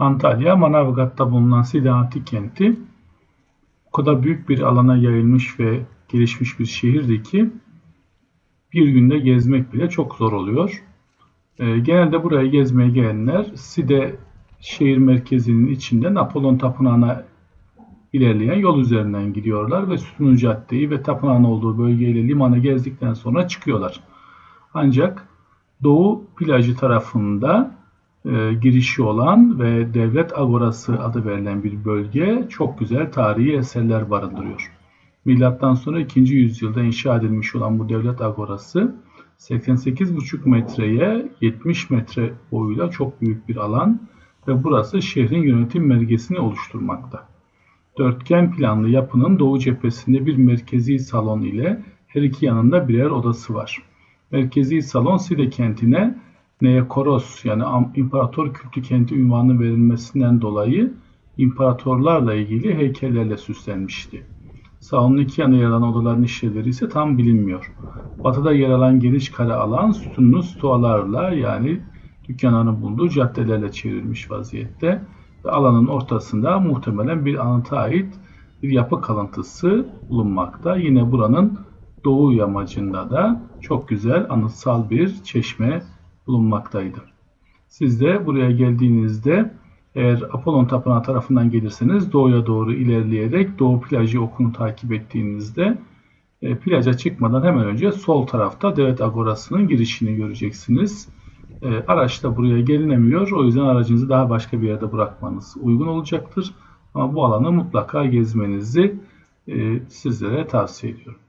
Antalya, Manavgat'ta bulunan Side Antik Kenti o kadar büyük bir alana yayılmış ve gelişmiş bir şehirdi ki bir günde gezmek bile çok zor oluyor. E, genelde buraya gezmeye gelenler Side şehir merkezinin içinden Apollon Tapınağı'na ilerleyen yol üzerinden gidiyorlar ve Sütunlu Caddeyi ve tapınağın olduğu bölgeyle limanı gezdikten sonra çıkıyorlar. Ancak Doğu plajı tarafında e, girişi olan ve Devlet Agorası adı verilen bir bölge çok güzel tarihi eserler barındırıyor. Milattan sonra 2. yüzyılda inşa edilmiş olan bu Devlet Agorası 88,5 metreye 70 metre boyuyla çok büyük bir alan ve burası şehrin yönetim merkezini oluşturmakta. Dörtgen planlı yapının doğu cephesinde bir merkezi salon ile her iki yanında birer odası var. Merkezi salon Side kentine Neokoros yani imparator kültü kenti ünvanı verilmesinden dolayı imparatorlarla ilgili heykellerle süslenmişti. Salonun iki yanı yer alan odaların işlevleri ise tam bilinmiyor. Batıda yer alan geniş kare alan sütunlu stualarla yani dükkanların bulunduğu caddelerle çevrilmiş vaziyette ve alanın ortasında muhtemelen bir anıta ait bir yapı kalıntısı bulunmakta. Yine buranın doğu yamacında da çok güzel anıtsal bir çeşme bulunmaktaydı. Siz de buraya geldiğinizde eğer Apollon Tapınağı tarafından gelirseniz doğuya doğru ilerleyerek Doğu plajı okunu takip ettiğinizde e, plaja çıkmadan hemen önce sol tarafta Devlet Agorası'nın girişini göreceksiniz. E, araçla buraya gelinemiyor. O yüzden aracınızı daha başka bir yerde bırakmanız uygun olacaktır. Ama bu alanı mutlaka gezmenizi e, sizlere tavsiye ediyorum.